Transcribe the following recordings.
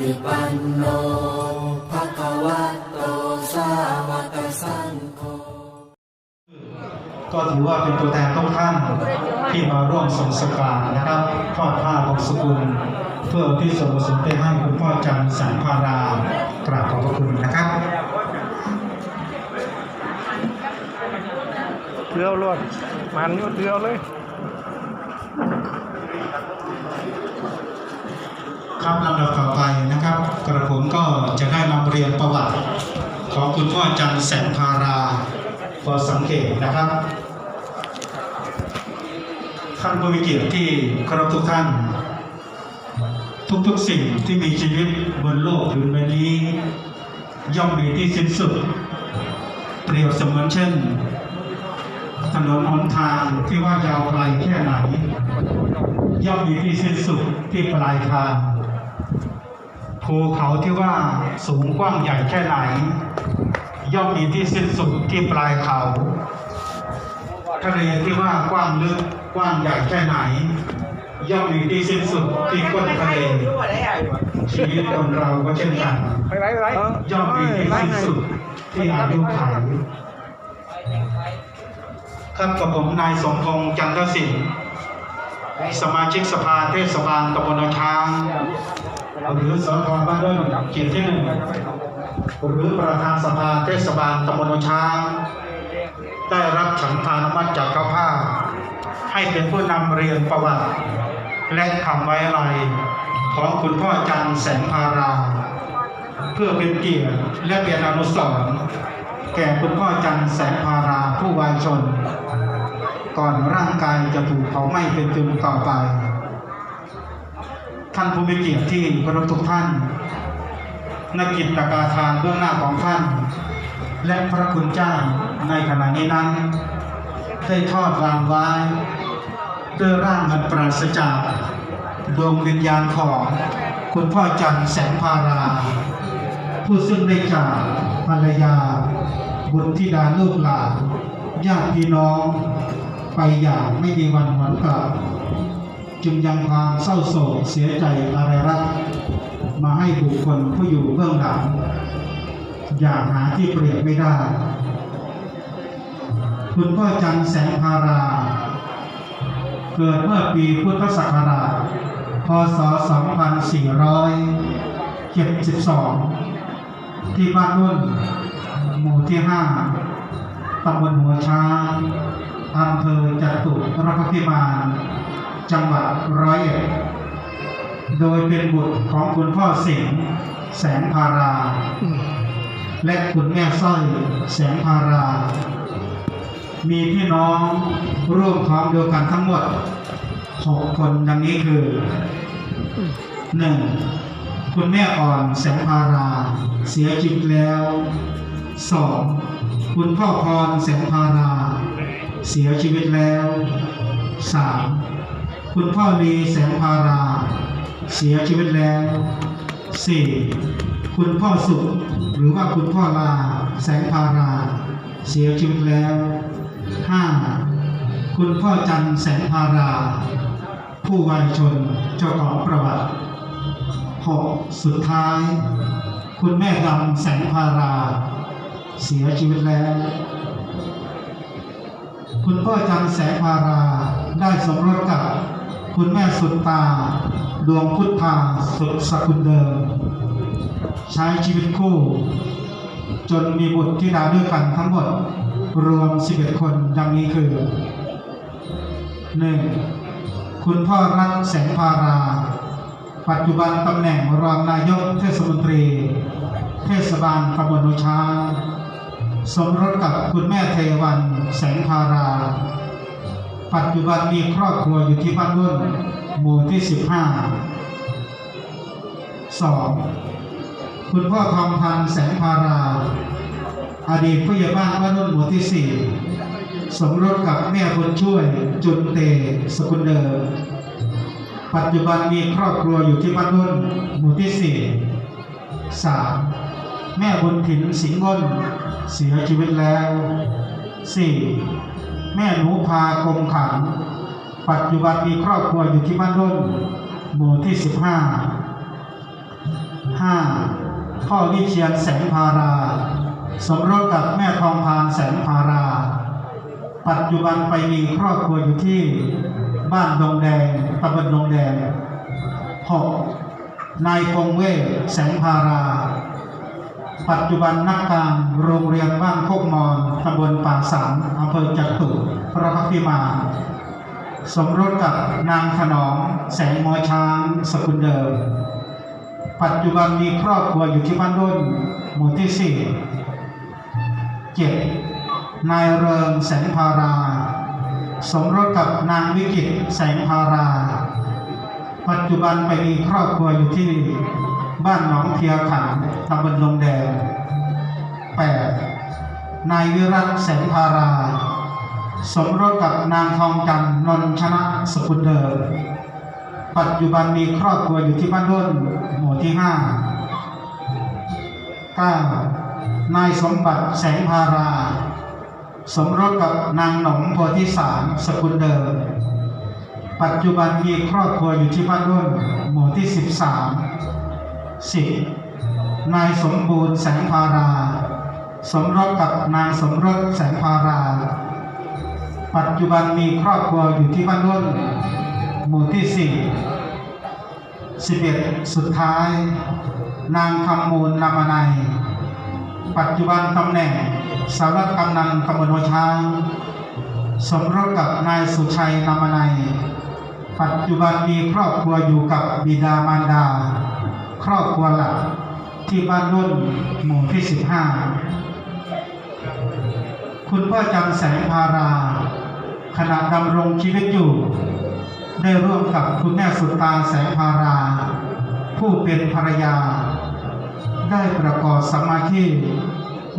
ฏิปันโนภะคะวะโตสาวกสังโฆก็ถือว่าเป็นตัวแทนทุกท่านที่มาร่วมส่งสการนะครับทอดผ้าบงสกุล เพื่อที่ส่วนกุศลไปให้คุณพ่อจันทร์แสงพารากราบขอบพระคุณนะครับเทือรวดมันอยู่เทือเลย ครับลำดับต่อไปนะครับ กระผมก็จะได้นำเรียนประวัติ ของคุณพ่อจันทร์แสงพาราพอสังเกตนะครับท่านผู้มีเกียรติที่เคารพทุกท่าน ทุกๆสิ่งที่มีชีวิตบนโลกผืนใบนี้ ย่อมมีที่สิ้นสุด เปรียบเสมือนเช่น ถนนหนทางที่ว่ายาวไกลแค่ไหนย่อมมีที่สิ้นสุดที่ปลายทาง ภูเขาที่ว่าสูงกว้างใหญ่แค่ไหน ย่อมมีที่สิ้นสุดที่ปลายเขา ทะเลที่ว่ากว้างลึกกว้างใหญ่แค่ไหน ย่อมมีที่สิ้นสุดที่ก้นทะเลชีวิตคนเราก็เช่นกันย่อมมีที่สิ้นสุดที่อายุขัยครับกับผมนายสมพงษ์จันทศิลป์สมาชิกสภาเทศบาลตำบลนช้าง หรือสพบ้านด้นเขตที่หนึ่งหรือประธานสภาเทศบาลตำบลนาช้างได้รับฉันทานุมัติจากเจ้าภาให้เป็นผู้นำเรียนประวัติ และคำไว้อะไรของคุณพ่อจันทร์แสงพารา เพื่อเป็นเกียรติและเป็นอนุสรณ์แก่คุณพ่อจันทร์แสงพาราผู้วายชน ก่อนร่างกายจะถูกเผาไหม้เป็นตุนต่อไป ท่านผู้มีเกียรติที่เคารพทุกท่าน นักกิจกาทานเบื้องหน้าของท่าน และพระคุณเจ้าในขณะนี้นั้น ได้ทอดวางไว้ด้วยร่างอันปราศจากดวงวิญญาณของคุณพ่อจันแสงพารา ผู้ซึ่งได้จากภรรยา บุตรธิดาลูกหลานญาติพี่น้อง ไปอย่างไม่มีวันหวนกลับ จึงยังความเศร้าโศกเสียใจอะไรรัก มาให้บุคคลผู้อยู่เบื้องหลัง อย่างหาที่เปรียบไม่ได้ คุณพ่อจันแสงพารา เกิดเมื่อปีพุทธศักราช พศ 2472 ที่บ้านนุ่น หมู่ที่ 5ตำบลหัวช้างอำเภอจตุรพักพิมาน จังหวัดร้อยเอ็ดโดยเป็นบุตรของคุณพ่อสิงห์แสงพารา และคุณแม่สร้อยแสงพารา มีพี่น้องร่วมท้องเดียวกันทั้งหมด6คนดังนี้คือ 1. คุณแม่อ่อนแสงพารา เสียชีวิตแล้ว 2. คุณพ่อพรแสงพารา เสียชีวิตแล้ว 3. คุณพ่อลีแสงพารา เสียชีวิตแล้ว 4. คุณพ่อสุขหรือว่าคุณพ่อลา แสงพารา เสียชีวิตแล้ว 5. คุณพ่อจันแสงพารา ผู้วายชนเจ้าของประวัติ 6. สุดท้าย คุณแม่ดำแสงพารา เสียชีวิตแล้ว คุณพ่อจันแสงพาราได้สมรสกับ คุณแม่สุดตา ดวงพุทธาสุดสกุลเดิม ใช้ชีวิตคู่ จนมีบุตรที่ดาด้วยกันทั้งหมด รวม 11 คนดังนี้คือ 1. คุณพ่อรักแสงพารา ปัจจุบันตำแหน่งรองนายกเทศมนตรี เทศบาลตำบลโนชา สมรสกับคุณแม่เทวันแสงพารา ปัจจุบันมีครอบครัวอยู่ที่บ้านรุ่นหมู่ที่ 15 2. คุณพ่อทองพันแสงพารา อดีตผู้ใหญ่บ้านบ้านรุ่นหมู่ที่ 4 สมรสกับแม่บุญช่วยจุนเตสกุลเดิมปัจจุบันมีครอบครัวอยู่ที่บ้านรุ่นหมู่ที่ 4 3. แม่บุญถิ่นสิงห์งนเสียชีวิตแล้ว 4. แม่หนูพากงขัน ปัจจุบันมีครอบครัวอยู่ที่บ้านร่นหมู่ที่ 15 5. พ่อวิเชียนแสงพารา สมรสกับแม่ทองพานแสงพารา ปัจจุบันไปมีครอบครัวอยู่ที่บ้านดงแดงตำบลดงแดง 6. นายพงเวศแสงพารา ปัจจุบันนักการโรงเรียนบ้านโคกมอนตำบลป่าสังอำเภอจัตุพระพักพิมา สมรสกับนางถนอมแสงมอช้างสกุลเดิม ปัจจุบันมีครอบครัวอยู่ที่บ้านรุ่นหมู่ที่สี่เจ็ดนายเริงแสงพารา สมรสกับนางวิกิตแสงพารา ปัจจุบันไปมีครอบครัวอยู่ที่ บ้านหนองเพียขันตำบลลงแดง 8. นายวิรัตแสงพารา สมรสกับนางทองจันทร์นนชนะสกุลเดิมปัจจุบันมีครอบครัวอยู่ที่บ้านร่นหมู่ที่ 5 9. นายสมบัติแสงพารา สมรสกับนางหนองโพธิสารสกุลเดิมปัจจุบันมีครอบครัวอยู่ที่บ้านร่นหมู่ที่ 13 10. นายสมบูรณ์แสงพารา สมรสกับนางสมรสแสงพารา ปัจจุบันมีครอบครัวอยู่ที่บ้านร่นหมู่ที่ 4 11 สุดท้าย นางคำมูลนามนัยปัจจุบันตำแหน่งสารวัตรกำนันตำบลหัวช้าง สมรสกับนายสุชัยนามนัยปัจจุบันมีครอบครัวอยู่กับบิดามารดา ครอบครัวหลักที่บ้านรุ่นหมู่ที่ 15 คุณพ่อจำแสงพารา ขณะดำรงชีวิตอยู่ ได้ร่วมกับคุณแม่สุตาแสงพารา ผู้เป็นภรรยา ได้ประกอบสมมาธิ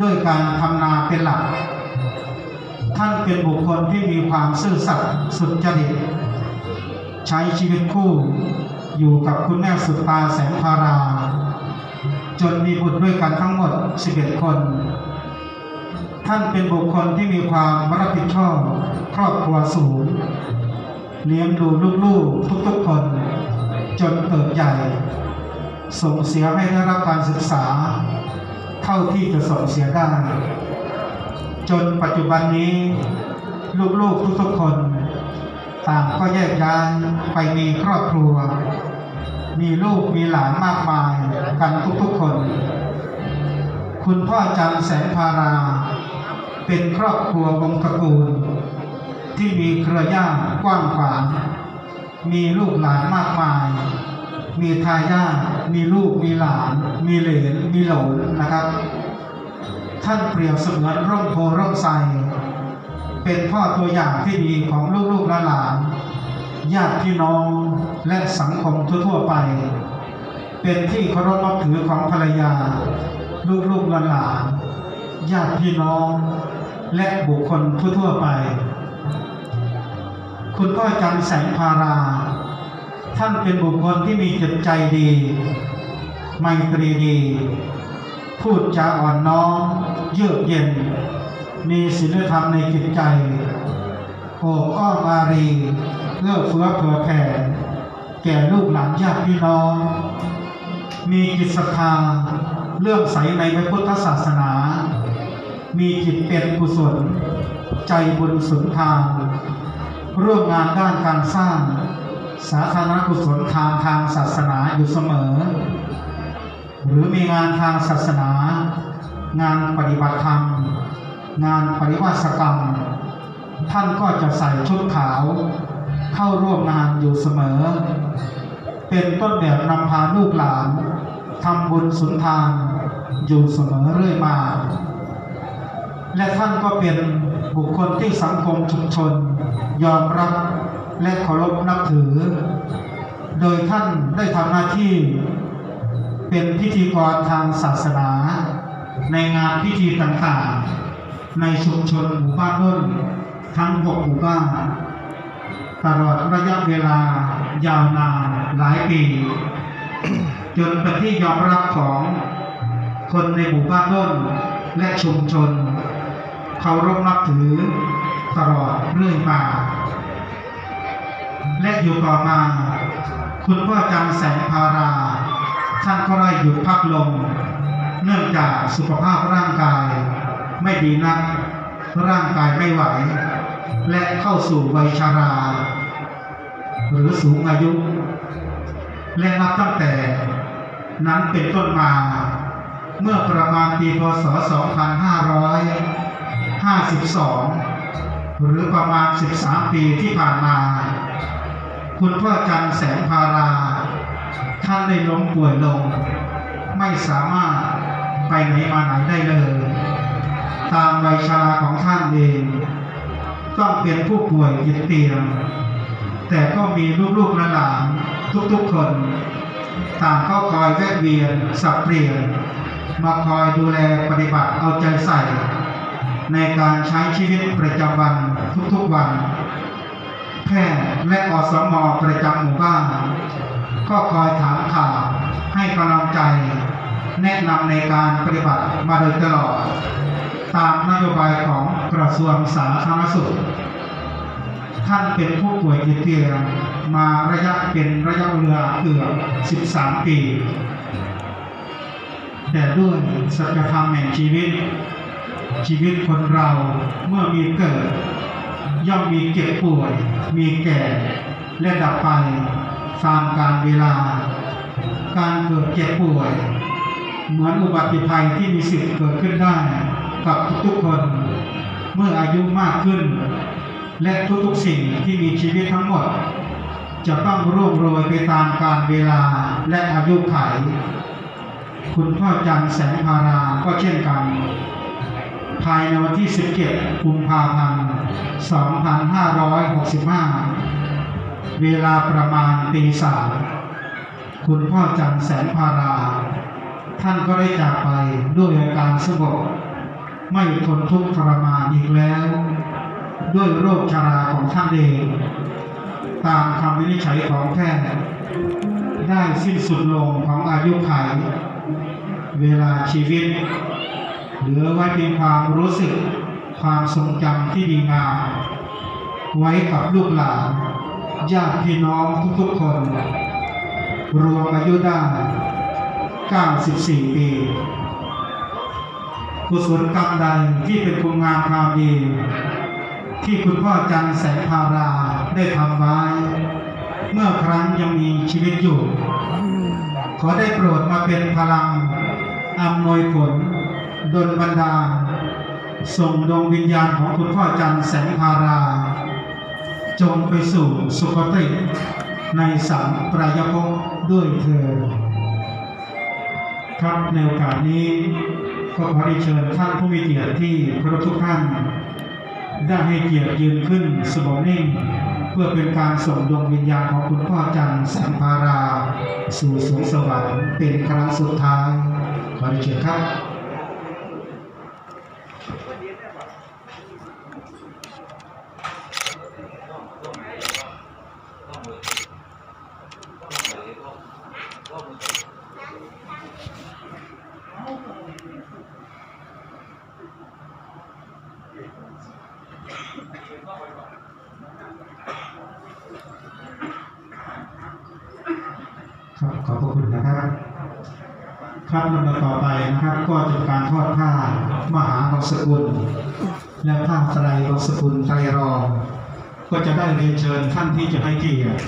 ด้วยการทำนาเป็นหลัก ท่านเป็นบุคคลที่มีความซื่อสัตย์สุจริต ใช้ชีวิตคู่ อยู่กับคุณแม่สุตาแสงพารา จนมีบุตรด้วยกันทั้งหมด 11 คน ท่านเป็นบุคคลที่มีความรับผิดชอบครอบครัวสูงเลี้ยงดูลูกๆ ทุกๆคน จนเติบใหญ่ ส่งเสียให้ได้รับการศึกษา เท่าที่จะส่งเสียได้ จนปัจจุบันนี้ ลูกๆ ทุกๆคน ต่างก็แยกย้ายไปมีครอบครัว มีลูกมีหลานมากมายกันทุกๆคน คุณพ่อจันแสงพารา เป็นครอบครัววงตระกูล ที่มีเครือญาติกว้างขวาง มีลูกหลานมากมาย มีทายาทมีลูกมีหลาน มีเหลนมีโหลนนะครับ ท่านเปรียบเสมือนร่มโพร่มไทร เป็นพ่อตัวอย่างที่ดีของลูกๆหลานญาติพี่น้องและสังคมทั่วๆไป เป็นที่เคารพนับถือของภรรยา ลูกๆหลานญาติพี่น้อง และบุคคลทั่วๆไป คุณพ่อจันแสงพารา ท่านเป็นบุคคลที่มีจิตใจดี ไมตรีดี พูดจาอ่อนน้อมเยือกเย็น มีศีลธรรมในจิตใจโอบอ้อมอารีเอื้อเฟื้อเผื่อแผ่แก่ลูกหลานญาติพี่น้อง มีจิตศรัทธาเลื่อมใสในพระพุทธศาสนา มีจิตเป็นกุศล ใจบุญสุนทานร่วมงานด้านการสร้าง สาธารณกุศลทางทางศาสนาอยู่เสมอ หรือมีงานทางศาสนา งานปฏิบัติธรรม งานปริวาสกรรม ท่านก็จะใส่ชุดขาว เข้าร่วมงานอยู่เสมอ เป็นต้นแบบนำพาลูกหลานทำบุญสุนทานอยู่เสมอเรื่อยมา และท่านก็เป็นบุคคลที่สังคมชุมชน ยอมรับและเคารพนับถือ โดยท่านได้ทำหน้าที่เป็นพิธีกรทางศาสนา ในงานพิธีต่างๆ ในชุมชนหมู่บ้านนุ่นทั้งหกหมู่บ้านตลอดระยะเวลายาวนานหลายปี จนเป็นที่ยอมรับของคนในหมู่บ้านนุ่นและชุมชนเคารพนับถือตลอดเรื่อยมาและอยู่ต่อมา คุณพ่อจำแสงพารา ท่านก็ได้หยุดพักลง เนื่องจากสุขภาพร่างกาย ไม่ดีนัก ร่างกายไม่ไหว และเข้าสู่วัยชารา หรือสูงอายุ และนับตั้งแต่นั้นเป็นต้นมา เมื่อประมาณปีพศ 2552 หรือประมาณ 13 ปีที่ผ่านมา คุณพ่อจันแสงพารา ท่านได้ล้มป่วยลง ไม่สามารถไปไหนมาไหนได้เลย ตามวัยชราของท่านเอง ต้องเป็นผู้ป่วยติดเตียง แต่ก็มีลูกๆและหลานทุกๆคน ต่างก็คอยแวะเวียนสับเปลี่ยน มาคอยดูแลปฏิบัติเอาใจใส่ ในการใช้ชีวิตประจำวันทุกๆวัน แพทย์และอสมประจำหมู่บ้านก็คอยถามข่าวให้กำลังใจ แนะนำในการปฏิบัติมาโดยตลอด ตามนโยบายของกระทรวงสาธารณสุข ท่านเป็นผู้ป่วยติดเตียงมาระยะเป็นระยะเวลาเกือบ 13 ปี แต่ด้วยสัจธรรมแห่งชีวิต ชีวิตคนเราเมื่อมีเกิด ย่อมมีเจ็บป่วย มีแก่ และดับไปตามกาลเวลา การเกิดเจ็บป่วย เหมือนอุบัติภัยที่มีสิทธิ์เกิดขึ้นได้ กับทุกๆคน เมื่ออายุมากขึ้น และทุกๆสิ่งที่มีชีวิตทั้งหมด จะต้องร่วงโรยไปตามกาลเวลาและอายุไข คุณพ่อจันแสงพาราก็เช่นกัน ภายในวันที่ 17กุมภาพันธ์ 2565 เวลาประมาณตีสามคุณพ่อจันแสงพารา ท่านก็ได้จากไปด้วยอาการสงบ ไม่ทนทุกข์ทรมานอีกแล้ว ด้วยโรคชาราของท่านเอง ตามคำวินิจฉัยของแพทย์ได้สิ้นสุดลงของอายุไขเวลาชีวิต เหลือไว้เป็นความรู้สึกความทรงจำที่ดีงามไว้กับลูกหลานญาติพี่น้องทุกๆคน รวมอายุได้ 94 ปี กุศลกรรมใดที่เป็นคุณงามความดี ที่คุณพ่อจันแสงพาราได้ทำไว้ เมื่อครั้งยังมีชีวิตอยู่ ขอได้โปรดมาเป็นพลังอำนวยผลดลบันดาลส่งดวงวิญญาณของคุณพ่อจันแสงพารา จงไปสู่สุคติ ในสัมปรายภพด้วยเธอครับในโอกาสนี้ ก็ขอได้เชิญท่านผู้มีเกียรติที่เคารพทุกท่าน ได้ให้เกียรติยืนขึ้นสมอนิ่ง เพื่อเป็นการส่งดวงวิญญาณของคุณพ่อจันทร์แสงพารา สู่สวงสวรรค์เป็นครั้งสุดท้ายขอได้เชิญครับ ครับขอบพระคุณนะครับ ครับลำดับต่อไปนะครับ ก็จะการทอดผ้ามหาบางสกุล และผ้าไตรบางสกุลไตรรอง ก็จะได้เรียนเชิญท่านที่จะให้เกียรติ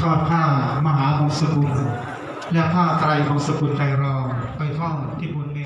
ทอดผ้ามหาบางสกุล และผ้าไตรบางสกุลไตรรองไปทอดที่บนเม